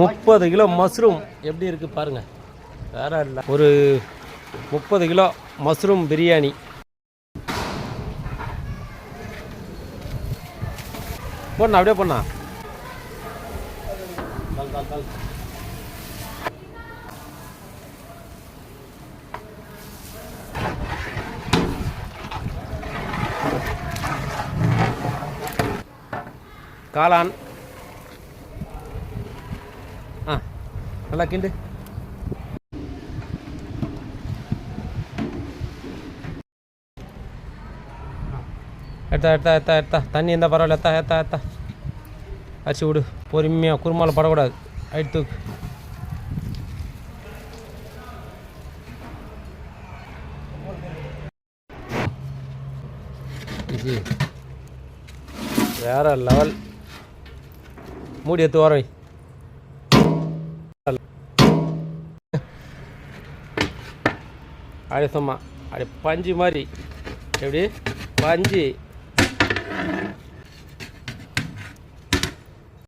முப்பது kilo mushroom. எப்படி இருக்குது பாருங்கள் வேற இல்லை. ஒரு முப்பது கிலோ மஷ்ரூம் பிரியாணி. போண்ணா அப்படியே போண்ணா. காளான். நல்லா கிண்டு. எடுத்தா எடுத்தா எடுத்தா எடுத்தா. தண்ணி இருந்தால் பரவாயில்ல எத்தா எத்தா எத்தா அரிசி விடு. பொறுமையாக குருமாவில் படக்கூடாது. ஆயிட்டு வேற லெவல் மூடி எடுத்து வரவை வை சும்மா. அப்படியே பஞ்சு மாதிரி. எப்படி? பஞ்சு.